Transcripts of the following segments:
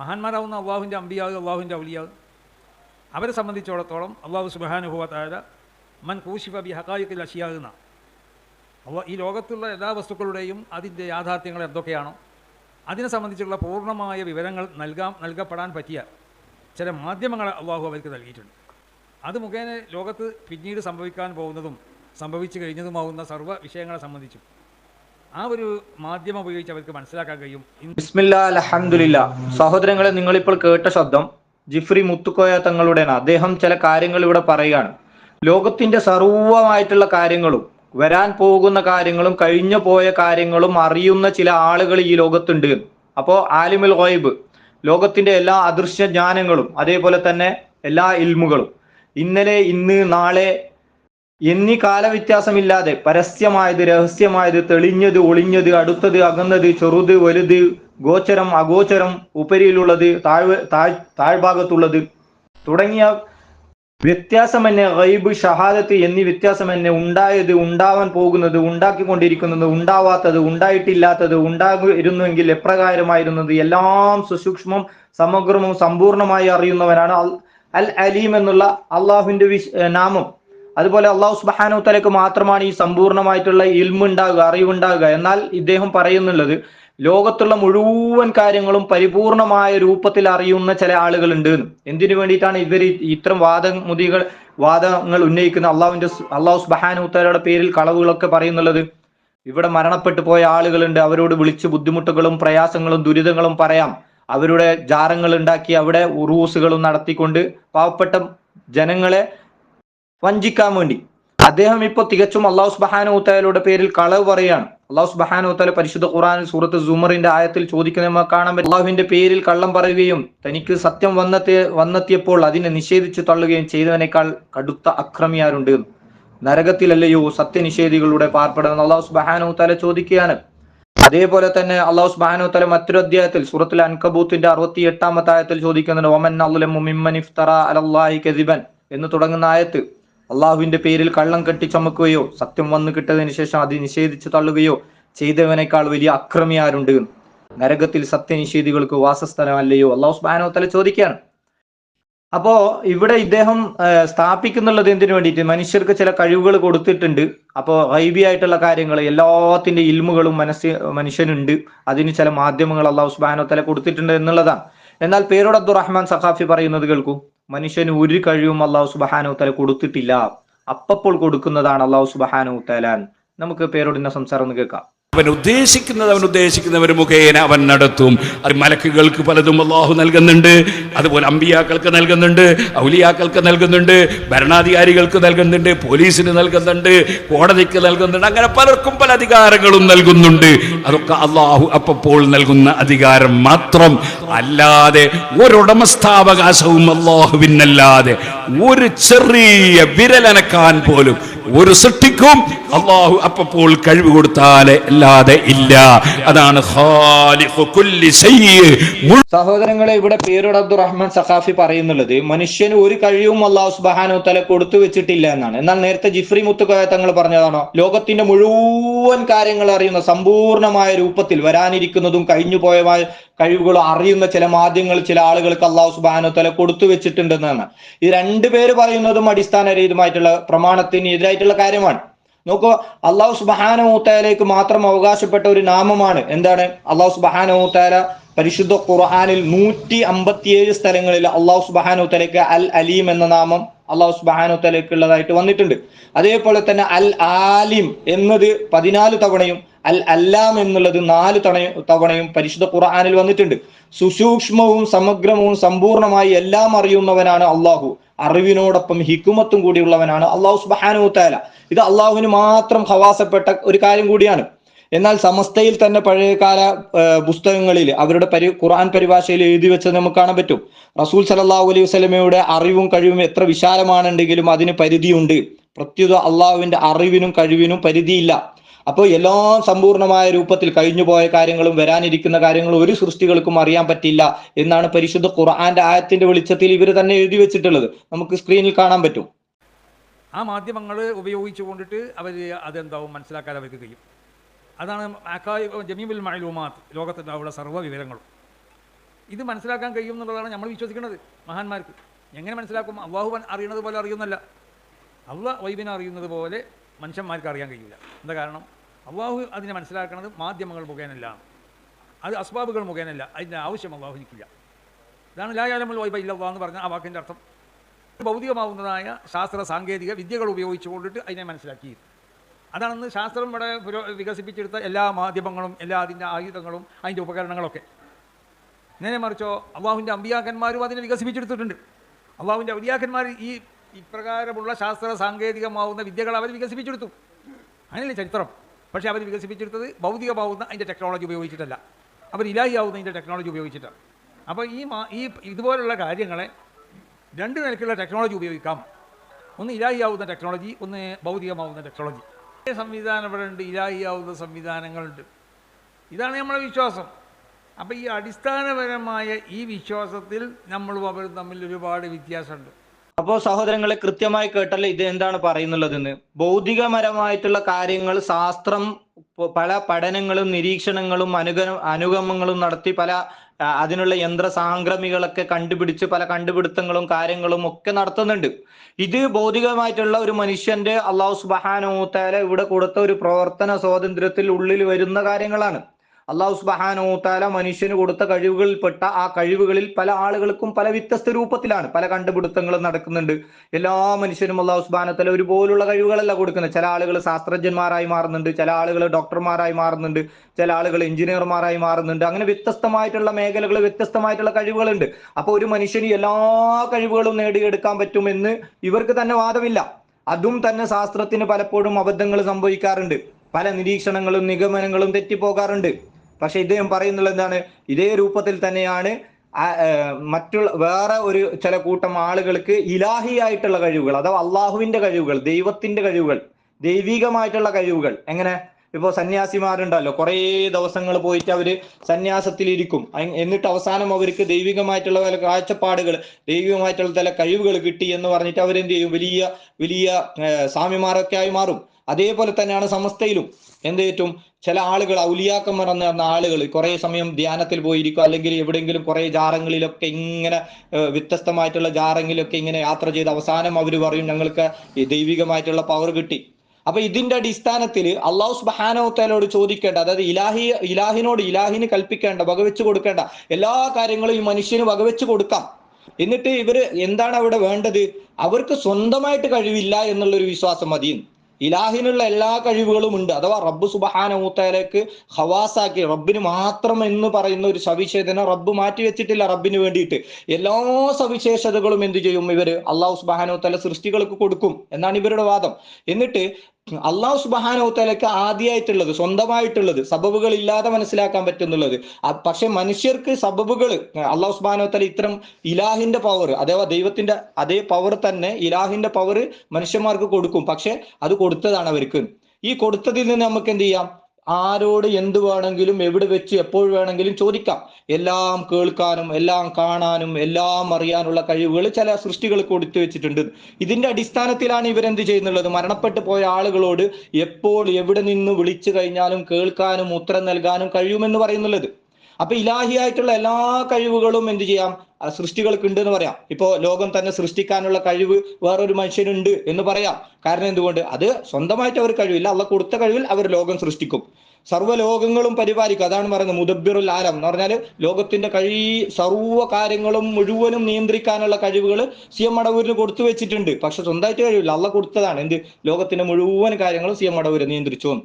മഹാന്മാരാവുന്ന അള്ളാഹുവിന്റെ അമ്പിയാവ് അള്ളാഹുവിന്റെ ഔലിയാവ്. അവരെ സംബന്ധിച്ചിടത്തോളം അള്ളാഹു സുബാനുഭവത്തായ മൻ കൂശിഫ ബി ഹക്കായിക്കിൽ അഷിയാകുന്ന. അള്ളാഹ് ഈ ലോകത്തുള്ള എല്ലാ വസ്തുക്കളുടെയും അതിന്റെ യാഥാർത്ഥ്യങ്ങൾ എന്തൊക്കെയാണോ അതിനെ സംബന്ധിച്ചുള്ള പൂർണമായ വിവരങ്ങൾ നൽകാം നൽകപ്പെടാൻ പറ്റിയ ചില മാധ്യമങ്ങൾ അള്ളാഹു അവർക്ക് നൽകിയിട്ടുണ്ട്. അത് മുഖേന ലോകത്ത് പിന്നീട് സംഭവിക്കാൻ പോകുന്നതും സംഭവിച്ചു കഴിഞ്ഞതുമാകുന്ന സർവ വിഷയങ്ങളെ സംബന്ധിച്ചും ആ ഒരു മാധ്യമം ഉപയോഗിച്ച് അവർക്ക് മനസ്സിലാക്കാൻ കഴിയും. ബിസ്മില്ലാ അലഹമില്ല സഹോദരങ്ങളെ നിങ്ങളിപ്പോൾ കേട്ട ശബ്ദം ജിഫ്രി മുത്തുക്കോയ തങ്ങളുടേന അദ്ദേഹം ചില കാര്യങ്ങൾ ഇവിടെ പറയുകയാണ്. ലോകത്തിന്റെ സർവമായിട്ടുള്ള കാര്യങ്ങളും വരാൻ പോകുന്ന കാര്യങ്ങളും കഴിഞ്ഞു പോയ കാര്യങ്ങളും അറിയുന്ന ചില ആളുകൾ ഈ ലോകത്തുണ്ട് അപ്പോ ആലിമുൽ ഗൈബ് ലോകത്തിന്റെ എല്ലാ അദൃശ്യ ജ്ഞാനങ്ങളും അതേപോലെ തന്നെ എല്ലാ ഇൽമുകളും ഇന്നലെ ഇന്ന് നാളെ എന്നീ കാലവ്യത്യാസമില്ലാതെ പരസ്യമായത് രഹസ്യമായത് തെളിഞ്ഞത് ഒളിഞ്ഞത് അടുത്തത് അകന്നത് ചെറുത് വലുത് ഗോചരം അഗോചരം ഉപരിയിലുള്ളത് താഴ് താഴ് താഴ്ഭാഗത്തുള്ളത് തുടങ്ങിയ വ്യത്യാസമെന്നെ റൈബ് ഷഹാദത്ത് എന്നീ വ്യത്യാസമെന്നെ ഉണ്ടായത് ഉണ്ടാവാൻ പോകുന്നത് ഉണ്ടാക്കിക്കൊണ്ടിരിക്കുന്നത് ഉണ്ടാവാത്തത് ഉണ്ടായിട്ടില്ലാത്തത് ഉണ്ടാകുന്നുവെങ്കിൽ എപ്രകാരമായിരുന്നത്? എല്ലാം സുസൂക്ഷ്മം സമഗ്രവും സമ്പൂർണമായി അറിയുന്നവനാണ് അൽ- അലീം എന്നുള്ള അള്ളാഹുവിന്റെ വിശ് നാമം. അതുപോലെ അള്ളാഹു സുബാനു തലക്ക് മാത്രമാണ് ഈ സമ്പൂർണമായിട്ടുള്ള ഇൽമുണ്ടാകുക അറിവുണ്ടാകുക. എന്നാൽ ഇദ്ദേഹം പറയുന്നുള്ളത് ലോകത്തുള്ള മുഴുവൻ കാര്യങ്ങളും പരിപൂർണമായ രൂപത്തിൽ അറിയുന്ന ചില ആളുകളുണ്ട്. എന്തിനു വേണ്ടിയിട്ടാണ് ഇവർ ഇത്തരം വാദമുതികൾ വാദങ്ങൾ ഉന്നയിക്കുന്ന അള്ളാഹുവിന്റെ അള്ളാഹു സുബാനു തലയുടെ പേരിൽ കളവുകളൊക്കെ പറയുന്നുള്ളത്? ഇവിടെ മരണപ്പെട്ടു പോയ ആളുകളുണ്ട്. അവരോട് വിളിച്ച് ബുദ്ധിമുട്ടുകളും പ്രയാസങ്ങളും ദുരിതങ്ങളും പറയാം. അവരുടെ ജാരങ്ങൾ ഉണ്ടാക്കി അവിടെ ഉറൂസുകളും നടത്തിക്കൊണ്ട് പാവപ്പെട്ട ജനങ്ങളെ വഞ്ചിക്കാൻ വേണ്ടി. അദ്ദേഹം ഇപ്പോൾ തികച്ചും അള്ളാഹു സുബാനു ഉത്തലയുടെ പേരിൽ കളവ് പറയാണ് അള്ളാഹു സുബാനു ഉത്തല പരിശുദ്ധ ഖുറാനിൽ സൂറത്ത് സുമറിന്റെ ആയത്തിൽ ചോദിക്കുന്ന കാണാൻ അള്ളാഹുവിന്റെ പേരിൽ കള്ളം പറയുകയും തനിക്ക് സത്യം വന്നെത്തി വന്നെത്തിയപ്പോൾ അതിനെ നിഷേധിച്ചു തള്ളുകയും ചെയ്തവനേക്കാൾ കടുത്ത അക്രമിയാരുണ്ട് നരകത്തിലല്ലയോ സത്യനിഷേധികളുടെ പാർപ്പെടുന്ന അള്ളാഹു സുബാനു തല ചോദിക്കുകയാണ്. അതേപോലെ തന്നെ അള്ളാഹു സുബാനു തല മറ്റൊരു അധ്യായത്തിൽ സൂറത്തിൽ അൻകബൂത്തിന്റെ അറുപത്തി എട്ടാമത്തെ ആയത്തിൽ ചോദിക്കുന്നുണ്ട് ഒമൻ കദിബൻ എന്ന് തുടങ്ങുന്ന ആയത്ത്. അള്ളാഹുവിന്റെ പേരിൽ കള്ളം കെട്ടി ചമക്കുകയോ സത്യം വന്നു കിട്ടതിന് ശേഷം അത് നിഷേധിച്ചു തള്ളുകയോ ചെയ്തവനേക്കാൾ വലിയ അക്രമി ആരുണ്ട്? നരകത്തിൽ സത്യനിഷേധികൾക്ക് വാസസ്ഥലമല്ലയോ? അള്ളാഹു തല ചോദിക്കുകയാണ്. അപ്പോ ഇവിടെ ഇദ്ദേഹം സ്ഥാപിക്കുന്നുള്ളത് എന്തിനു വേണ്ടിയിട്ട്? മനുഷ്യർക്ക് ചില കഴിവുകൾ കൊടുത്തിട്ടുണ്ട്. അപ്പോൾ ഹൈബി ആയിട്ടുള്ള കാര്യങ്ങൾ എല്ലാത്തിന്റെ ഇൽമുകളും മനസ്സ് മനുഷ്യനുണ്ട്. അതിന് ചില മാധ്യമങ്ങൾ അള്ളാഹു തല കൊടുത്തിട്ടുണ്ട് എന്നുള്ളതാണ്. എന്നാൽ പേരോട് അബ്ദുറഹ്മാൻ സഖാഫി പറയുന്നത് കേൾക്കൂ. മനുഷ്യന് ഒരു കഴിവും അള്ളാഹു സുബഹാനു തല കൊടുത്തിട്ടില്ല. അപ്പപ്പോൾ കൊടുക്കുന്നതാണ് അള്ളാഹു സുബഹാനു തലാൻ നമുക്ക് പേരോടിന്റെ സംസാരം ഒന്ന് കേൾക്കാം. അവൻ ഉദ്ദേശിക്കുന്നത് അവൻ ഉദ്ദേശിക്കുന്നവർ മുഖേന അവൻ നടത്തും. അത് മലക്കുകൾക്ക് പലതും അള്ളാഹു നൽകുന്നുണ്ട്. അതുപോലെ അമ്പിയാക്കൾക്ക് നൽകുന്നുണ്ട്. ഔലിയാക്കൾക്ക് നൽകുന്നുണ്ട്. ഭരണാധികാരികൾക്ക് നൽകുന്നുണ്ട്. പോലീസിന് നൽകുന്നുണ്ട്. കോടതിക്ക് നൽകുന്നുണ്ട്. അങ്ങനെ പലർക്കും പല അധികാരങ്ങളും നൽകുന്നുണ്ട്. അതൊക്കെ അള്ളാഹു അപ്പോൾ നൽകുന്ന അധികാരം മാത്രം അല്ലാതെ ഒരുടമസ്ഥാവകാശവും അള്ളാഹുവിനല്ലാതെ ഒരു ചെറിയ വിരലനക്കാൻ പോലും ഒരു സൃഷ്ടിക്കും അള്ളാഹു അപ്പോൾ കഴിവ് കൊടുത്താലേ അല്ലാതെ ഇല്ല. അതാണ്. സഹോദരങ്ങളെ ഇവിടെ പേരോട് അബ്ദുറഹ്മാൻ സഖാഫി പറയുന്നുള്ളത് മനുഷ്യന് ഒരു കഴിവും അള്ളാഹു സുബാനു തല കൊടുത്തു വെച്ചിട്ടില്ല എന്നാണ്. എന്നാൽ നേരത്തെ ജിഫ്രി മുത്തുക്കോയ തങ്ങൾ പറഞ്ഞതാണോ? ലോകത്തിന്റെ മുഴുവൻ കാര്യങ്ങൾ അറിയുന്ന സമ്പൂർണമായ രൂപത്തിൽ വരാനിരിക്കുന്നതും കഴിഞ്ഞു പോയമായ കഴിവുകളും അറിയുന്ന ചില മാധ്യമങ്ങൾ ചില ആളുകൾക്ക് അള്ളാഹു സുബാനു തല കൊടുത്തു വെച്ചിട്ടുണ്ടെന്നാണ് ഈ രണ്ടുപേര് പറയുന്നതും അടിസ്ഥാനരഹിതമായിട്ടുള്ള പ്രമാണത്തിന് എതിരായിട്ടുള്ള കാര്യമാണ്. നോക്കൂ അള്ളാഹു സുബാനൂത്താലേക്ക് മാത്രം അവകാശപ്പെട്ട ഒരു നാമമാണ്. എന്താണ്? അള്ളാഹു സുബാനൂത്താല പരിശുദ്ധ ഖുർആാനിൽ നൂറ്റി അമ്പത്തിയേഴ് സ്ഥലങ്ങളിൽ അള്ളാഹു സുബാനു തലയ്ക്ക് അൽ അലീം എന്ന നാമം അള്ളാഹു സുബാനൂത്തലേക്ക് ഉള്ളതായിട്ട് വന്നിട്ടുണ്ട്. അതേപോലെ തന്നെ അൽ ആലിം എന്നത് പതിനാല് തവണയും അൽ അല്ലാം എന്നുള്ളത് നാല് തവണ- തവണയും പരിശുദ്ധ ഖുർആാനിൽ വന്നിട്ടുണ്ട്. സുസൂക്ഷ്മവും സമഗ്രവും സമ്പൂർണമായി എല്ലാം അറിയുന്നവനാണ് അള്ളാഹു. അറിവിനോടൊപ്പം ഹിക്കുമത്തും കൂടിയുള്ളവനാണ് അള്ളാഹു സുബാനു താല ഇത് അള്ളാഹുവിന് മാത്രം ഹവാസപ്പെട്ട ഒരു കാര്യം കൂടിയാണ്. എന്നാൽ സമസ്തയിൽ തന്നെ പഴയകാല പുസ്തകങ്ങളിൽ അവരുടെ പരി ഖുർആൻ പരിഭാഷയിൽ എഴുതി വെച്ചത് നമുക്ക് കാണാൻ പറ്റും. റസൂൽ സലല്ലാഹു അലൈഹി വസ്ലമയുടെ അറിവും കഴിവും എത്ര വിശാലമാണെങ്കിലും അതിന് പരിധിയുണ്ട്. പ്രത്യുത അള്ളാഹുവിന്റെ അറിവിനും കഴിവിനും പരിധിയില്ല. അപ്പോൾ എല്ലാം സമ്പൂർണമായ രൂപത്തിൽ കഴിഞ്ഞുപോയ കാര്യങ്ങളും വരാനിരിക്കുന്ന കാര്യങ്ങളും ഒരു സൃഷ്ടികൾക്കും അറിയാൻ പറ്റില്ല എന്നാണ് പരിശുദ്ധ ഖുർആന്റെ ആയത്തിന്റെ വെളിച്ചത്തിൽ ഇവർ തന്നെ എഴുതി വെച്ചിട്ടുള്ളത്. നമുക്ക് സ്ക്രീനിൽ കാണാൻ പറ്റും. ആ മാധ്യമങ്ങൾ ഉപയോഗിച്ചു കൊണ്ടിട്ട് അവർ അതെന്താവും മനസ്സിലാക്കാൻ അവർക്ക് കഴിയും. അതാണ് അക്കാ ജമീബുൽ മഅലൂമാത്ത് ലോകത്തുണ്ടാവുള്ള സർവ വിവരങ്ങളും ഇത് മനസ്സിലാക്കാൻ കഴിയും എന്നുള്ളതാണ് നമ്മൾ വിശ്വസിക്കുന്നത് മഹാന്മാർക്ക്. എങ്ങനെ മനസ്സിലാക്കും? അള്ളാഹു അറിയുന്നത് പോലെ അറിയുന്നല്ല അള്ളാഹ് വൈബിനെ അറിയുന്നത് പോലെ മനുഷ്യന്മാർക്ക് അറിയാൻ കഴിയില്ല. എന്താ കാരണം? അള്ളാഹു അതിനെ മനസ്സിലാക്കുന്നത് മാധ്യമങ്ങൾ മുഖേനല്ല. അത് അസ്ബാബുകൾ മുഖേനല്ല. അതിന്റെ ആവശ്യം അള്ളാഹുനിക്കില്ല ഇതാണ് ലായാലമുൽ വൈബ ഇല്ല എന്ന് പറഞ്ഞ ആ വാക്കിന്റെ അർത്ഥം. ഭൗതികമാവുന്നതായ ശാസ്ത്ര സാങ്കേതിക വിദ്യകൾ ഉപയോഗിച്ചുകൊണ്ടിട്ട് അതിനെ മനസ്സിലാക്കി അതാണെന്ന് ശാസ്ത്രം ഇവിടെ വികസിപ്പിച്ചെടുത്ത എല്ലാ മാധ്യമങ്ങളും എല്ലാ അതിന്റെ ആയുധങ്ങളും അതിന്റെ ഉപകരണങ്ങളൊക്കെ. നേരെ മറിച്ചോ അള്ളാഹുവിന്റെ അമ്പിയാക്കന്മാരും അതിനെ വികസിപ്പിച്ചെടുത്തിട്ടുണ്ട്. അള്ളാഹുവിന്റെ ഔലിയാക്കന്മാർ ഈ ഇപ്രകാരമുള്ള ശാസ്ത്ര സാങ്കേതികമാവുന്ന വിദ്യകൾ അവർ വികസിപ്പിച്ചെടുത്തു. അങ്ങനെയല്ലേ ചരിത്രം? പക്ഷേ അവർ വികസിപ്പിച്ചെടുത്തത് ഭൗതികമാവുന്ന അതിന്റെ ടെക്നോളജി ഉപയോഗിച്ചിട്ടല്ല. അവർ ഇലാഹിയാവുന്ന അതിന്റെ ടെക്നോളജി ഉപയോഗിച്ചിട്ടാണ്. അപ്പോൾ ഈ ഈ ഇതുപോലുള്ള കാര്യങ്ങളെ രണ്ട് നിലയ്ക്കുള്ള ടെക്നോളജി ഉപയോഗിക്കാം. ഒന്ന് ഇലാഹിയാവുന്ന ടെക്നോളജി ഒന്ന് ഭൗതികമാവുന്ന ടെക്നോളജി. സംവിധാനം ഇവിടെ ഉണ്ട് ഇലാഹിയാവുന്ന സംവിധാനങ്ങളുണ്ട്. ഇതാണ് നമ്മുടെ വിശ്വാസം. അപ്പോൾ ഈ അടിസ്ഥാനപരമായ ഈ വിശ്വാസത്തിൽ നമ്മളും അവരും തമ്മിൽ ഒരുപാട് വ്യത്യാസമുണ്ട്. അപ്പോൾ സഹോദരങ്ങളെ കൃത്യമായി കേട്ടല്ലോ ഇത് എന്താണ് പറയുന്നുള്ളതെന്ന്. ഭൗതികപരമായിട്ടുള്ള കാര്യങ്ങൾ ശാസ്ത്രം പല പഠനങ്ങളും നിരീക്ഷണങ്ങളും അനുഗ അനുഗമങ്ങളും നടത്തി പല അതിനുള്ള യന്ത്ര സാംക്രമികളൊക്കെ കണ്ടുപിടിച്ച് പല കണ്ടുപിടുത്തങ്ങളും കാര്യങ്ങളും ഒക്കെ നടത്തുന്നുണ്ട്. ഇത് ഭൗതികമായിട്ടുള്ള ഒരു മനുഷ്യന്റെ അള്ളാഹു സുബാനോത്താല ഇവിടെ കൊടുത്ത ഒരു പ്രവർത്തന സ്വാതന്ത്ര്യത്തിൽ ഉള്ളിൽ വരുന്ന കാര്യങ്ങളാണ്. അള്ളാഹു താല മനുഷ്യന് കൊടുത്ത കഴിവുകളിൽപ്പെട്ട ആ കഴിവുകളിൽ പല ആളുകൾക്കും പല വ്യത്യസ്ത രൂപത്തിലാണ് പല കണ്ടുപിടുത്തങ്ങളും നടക്കുന്നുണ്ട്. എല്ലാ മനുഷ്യനും അള്ളാഹു സുബാനത്തല ഒരുപോലുള്ള കഴിവുകളല്ല കൊടുക്കുന്നത്. ചില ആളുകൾ ശാസ്ത്രജ്ഞന്മാരായി മാറുന്നുണ്ട് ചില ആളുകൾ ഡോക്ടർമാരായി മാറുന്നുണ്ട് ചില ആളുകൾ എഞ്ചിനീയർമാരായി മാറുന്നുണ്ട്. അങ്ങനെ വ്യത്യസ്തമായിട്ടുള്ള മേഖലകൾ വ്യത്യസ്തമായിട്ടുള്ള കഴിവുകളുണ്ട്. അപ്പൊ ഒരു മനുഷ്യന് എല്ലാ കഴിവുകളും നേടിയെടുക്കാൻ പറ്റുമെന്ന് ഇവർക്ക് തന്നെ വാദമില്ല. അതും തന്നെ ശാസ്ത്രത്തിന് പലപ്പോഴും അബദ്ധങ്ങൾ സംഭവിക്കാറുണ്ട്. പല നിരീക്ഷണങ്ങളും നിഗമനങ്ങളും തെറ്റിപ്പോകാറുണ്ട്. പക്ഷെ ഇദ്ദേഹം പറയുന്നത് എന്താണ്? ഇതേ രൂപത്തിൽ തന്നെയാണ് മറ്റുള്ള വേറെ ഒരു ചില കൂട്ടം ആളുകൾക്ക് ഇലാഹിയായിട്ടുള്ള കഴിവുകൾ അഥവാ അള്ളാഹുവിന്റെ കഴിവുകൾ ദൈവത്തിന്റെ കഴിവുകൾ ദൈവികമായിട്ടുള്ള കഴിവുകൾ. എങ്ങനെ? ഇപ്പോ സന്യാസിമാരുണ്ടല്ലോ കുറേ ദിവസങ്ങൾ പോയിട്ട് അവർ സന്യാസത്തിലിരിക്കും. എന്നിട്ട് അവസാനം അവർക്ക് ദൈവികമായിട്ടുള്ള ചില കാഴ്ചപ്പാടുകൾ ദൈവികമായിട്ടുള്ള ചില കഴിവുകൾ കിട്ടി എന്ന് പറഞ്ഞിട്ട് അവരെന്ത് ചെയ്യും? വലിയ വലിയ സ്വാമിമാരൊക്കെ ആയി മാറും. അതേപോലെ തന്നെയാണ് സമസ്തയിലും. എന്ത് ചില ആളുകൾ ഔലിയാക്കന്മാർ എന്ന് പറഞ്ഞ ആളുകൾ കുറേ സമയം ധ്യാനത്തിൽ പോയിരിക്കും. അല്ലെങ്കിൽ എവിടെയെങ്കിലും കുറെ ജാറങ്ങളിലൊക്കെ ഇങ്ങനെ വ്യത്യസ്തമായിട്ടുള്ള ജാറങ്ങളിലൊക്കെ ഇങ്ങനെ യാത്ര ചെയ്ത് അവസാനം അവർ പറയും ഞങ്ങൾക്ക് ദൈവികമായിട്ടുള്ള പവർ കിട്ടി. അപ്പൊ ഇതിന്റെ അടിസ്ഥാനത്തിൽ അള്ളാഹു സുബാനോത്തലോട് ചോദിക്കേണ്ട അതായത് ഇലാഹി ഇലാഹിനോട് ഇലാഹിന് കൽപ്പിക്കേണ്ട വകവെച്ച് കൊടുക്കേണ്ട എല്ലാ കാര്യങ്ങളും ഈ മനുഷ്യന് വകവെച്ച് കൊടുക്കാം. എന്നിട്ട് ഇവർ എന്താണ് അവിടെ വേണ്ടത്? അവർക്ക് സ്വന്തമായിട്ട് കഴിവില്ല എന്നുള്ളൊരു വിശ്വാസം മതി ഇലാഹിനുള്ള എല്ലാ കഴിവുകളും ഉണ്ട്. അഥവാ റബ്ബ് സുബഹാന മൂത്തയിലേക്ക് ഹവാസാക്കി റബ്ബിന് മാത്രം എന്ന് പറയുന്ന ഒരു സവിശേഷത റബ്ബ് മാറ്റി വെച്ചിട്ടില്ല റബ്ബിന് വേണ്ടിയിട്ട്. എല്ലാ സവിശേഷതകളും എന്ത് ചെയ്യും ഇവർ? അള്ളാഹു സുബഹാനൂത്തല സൃഷ്ടികൾക്ക് കൊടുക്കും. എന്നാണ് ഇവരുടെ വാദം. എന്നിട്ട് അള്ളാഹു സുബാനോത്തലക്ക് ആദ്യമായിട്ടുള്ളത് സ്വന്തമായിട്ടുള്ളത് സബബുകൾ ഇല്ലാതെ മനസ്സിലാക്കാൻ പറ്റുന്നുള്ളത്. പക്ഷെ മനുഷ്യർക്ക് സബബുകൾ അള്ളാഹു സുബാനോത്തല ഇത്തരം ഇലാഹിന്റെ പവർ അഥവാ ദൈവത്തിന്റെ അതേ പവർ തന്നെ ഇലാഹിന്റെ പവർ മനുഷ്യന്മാർക്ക് കൊടുക്കും. പക്ഷെ അത് കൊടുത്തതാണ് അവർക്ക്. ഈ കൊടുത്തതിൽ നിന്ന് നമുക്ക് എന്ത് ചെയ്യാം? ആരോട് എന്ത് വേണമെങ്കിലും എവിടെ വെച്ച് എപ്പോൾ വേണമെങ്കിലും ചോദിക്കാം. എല്ലാം കേൾക്കാനും എല്ലാം കാണാനും എല്ലാം അറിയാനുള്ള കഴിവുകൾ ചില സൃഷ്ടികൾ കൊടുത്തു വെച്ചിട്ടുണ്ട്. ഇതിന്റെ അടിസ്ഥാനത്തിലാണ് ഇവരെന്ത് ചെയ്യുന്നുള്ളത്? മരണപ്പെട്ടു പോയ ആളുകളോട് എപ്പോൾ എവിടെ നിന്ന് വിളിച്ചു കഴിഞ്ഞാലും കേൾക്കാനും ഉത്തരം നൽകാനും കഴിയുമെന്ന് പറയുന്നുള്ളത്. അപ്പൊ ഇലാഹിയായിട്ടുള്ള എല്ലാ കഴിവുകളും എന്ത് ചെയ്യാം? സൃഷ്ടികൾക്ക് ഉണ്ട് എന്ന് പറയാം. ഇപ്പോ ലോകം തന്നെ സൃഷ്ടിക്കാനുള്ള കഴിവ് വേറൊരു മനുഷ്യനുണ്ട് എന്ന് പറയാം. കാരണം എന്തുകൊണ്ട്? അത് സ്വന്തമായിട്ട് അവർ കഴിവില്ല. അള്ള കൊടുത്ത കഴിവിൽ അവർ ലോകം സൃഷ്ടിക്കും. സർവ ലോകങ്ങളും പരിപാലിക്കും. അതാണ് പറയുന്നത് മുദബിറുൽ ആലം എന്ന് പറഞ്ഞാൽ ലോകത്തിന്റെ കഴി സർവ കാര്യങ്ങളും മുഴുവനും നിയന്ത്രിക്കാനുള്ള കഴിവുകൾ സി എം മടവൂരിന് കൊടുത്തു വെച്ചിട്ടുണ്ട്. പക്ഷെ സ്വന്തമായിട്ട് കഴിവില്ല. അള്ള കൊടുത്തതാണ്. എന്ത്? ലോകത്തിന്റെ മുഴുവൻ കാര്യങ്ങളും സി എം മടവൂര് നിയന്ത്രിച്ചു.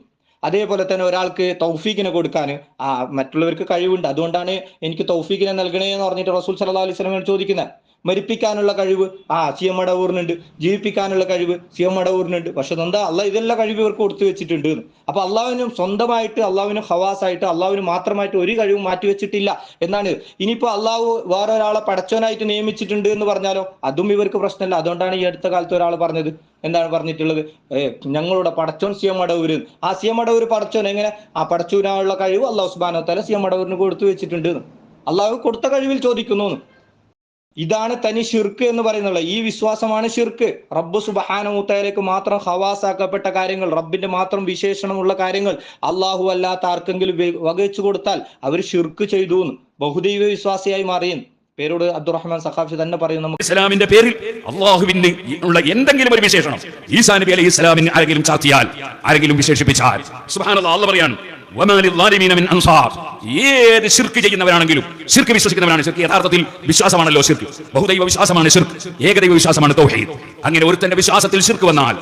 അതേപോലെ തന്നെ ഒരാൾക്ക് തൗഫീഖിനെ കൊടുക്കാൻ ആ മറ്റുള്ളവർക്ക് കഴിവുണ്ട്. അതുകൊണ്ടാണ് എനിക്ക് തൗഫീഖിനെ നൽകണേ എന്ന് പറഞ്ഞിട്ട് റസൂൽ സല്ലല്ലാഹു അലൈഹി വസല്ലം ചോദിക്കുന്നത് മരിപ്പിക്കാനുള്ള കഴിവ്. ആ സി എം അടവൂറിനുണ്ട് ജീവിപ്പിക്കാനുള്ള കഴിവ് സി എം അടവൂറിനുണ്ട് പക്ഷെ എന്താ അല്ല ഇതെല്ലാം കഴിവ് ഇവർക്ക് കൊടുത്തു വെച്ചിട്ടുണ്ട് എന്ന്. അപ്പൊ അള്ളാഹുവിനും സ്വന്തമായിട്ട് അള്ളാഹുവിനും ഹവാസായിട്ട് അള്ളാഹുവിന് മാത്രമായിട്ട് ഒരു കഴിവും മാറ്റി വെച്ചിട്ടില്ല എന്നാണ്. ഇനിയിപ്പോ അള്ളാഹു വേറെ ഒരാളെ പടച്ചോനായിട്ട് നിയമിച്ചിട്ടുണ്ട് എന്ന് പറഞ്ഞാലോ? അതും ഇവർക്ക് പ്രശ്നമില്ല. അതുകൊണ്ടാണ് ഈ അടുത്ത കാലത്ത് ഒരാൾ പറഞ്ഞത്. എന്താണ് പറഞ്ഞിട്ടുള്ളത്? ഞങ്ങളുടെ പടച്ചോൻ അടവൂര് ആ സി എം അടവൂർ പടച്ചോൻ എങ്ങനെ? ആ പടച്ചൂനാനുള്ള കഴിവ് അള്ളാഹു സുബാനോ തല സി എം അടവൂരിന് കൊടുത്തു വെച്ചിട്ടുണ്ട്. അള്ളാഹു കൊടുത്ത കഴിവിൽ ചോദിക്കുന്നു. ഇതാണ് തനി ഷിർക്ക് എന്ന് പറയുന്നത്. ഈ വിശ്വാസമാണ് ഷിർക്ക് റബ്ബ് സുബഹാനമുത്തയിലേക്ക് മാത്രം ഹവാസാക്കപ്പെട്ട കാര്യങ്ങൾ റബ്ബിന്റെ മാത്രം വിശേഷണമുള്ള കാര്യങ്ങൾ അള്ളാഹു അല്ലാത്ത ആർക്കെങ്കിലും വകച്ചു കൊടുത്താൽ അവർ ഷിർക്ക് ചെയ്തു എന്ന്. ബഹുദൈവ വിശ്വാസിയായി മാറിയും പേരോട് അബ്ദുറഹ്മാൻ സഖാഫി തന്നെ പറയുന്നു നമുക്ക്. ഇസ്ലാമിന്റെ പേരിൽ അള്ളാഹുവിന് ഉള്ള എന്തെങ്കിലും ഒരു വിശേഷണം. ഈസാ നബി അലൈഹി ഇസ്ലാമിന് ആരെങ്കിലും ചാത്തിയാൽ ആരെങ്കിലും വിശേഷിപ്പിച്ചാൽ. സുബ്ഹാനല്ലാഹ് അള്ളാഹ് പറയാണ് ഏത് ശിർക്ക് ചെയ്യുന്നവരാണെങ്കിലും ശിർക്ക് വിശ്വസിക്കുന്നവരാണ് ശിർക്ക്. യഥാർത്ഥത്തിൽ വിശ്വാസമാണല്ലോ ശിർക്ക്. ബഹുദൈവ വിശ്വാസമാണ് ശിർക്ക്. ഏകദൈവ വിശ്വാസമാണ് തൗഹീദ്. അങ്ങനെ ഒരുത്തന്റെ വിശ്വാസത്തിൽ ശിർക്ക് വന്നാൽ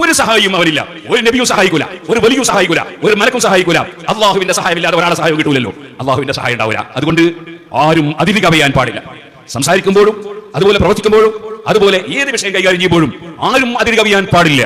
ഒരു സഹായിയും അവരില്ല. ഒരു നബിയും സഹായിക്കൂല. ഒരു വലിയ സഹായിക്കൂല. ഒരു മലക്കും സഹായിക്കൂല. അള്ളാഹുവിന്റെ സഹായമില്ലാതെ ഒരാളെ സഹായം കിട്ടൂലല്ലോ. അള്ളാഹുവിന്റെ സഹായം ഉണ്ടാവില്ല അതുകൊണ്ട് ആരും അതിഥി കവയാൻ പാടില്ല. സംസാരിക്കുമ്പോഴും അതുപോലെ പ്രവർത്തിക്കുമ്പോഴും അതുപോലെ ഏത് വിഷയം കൈകാര്യം ചെയ്യുമ്പോഴും ആരും അതിഥി കവിയാൻ പാടില്ല.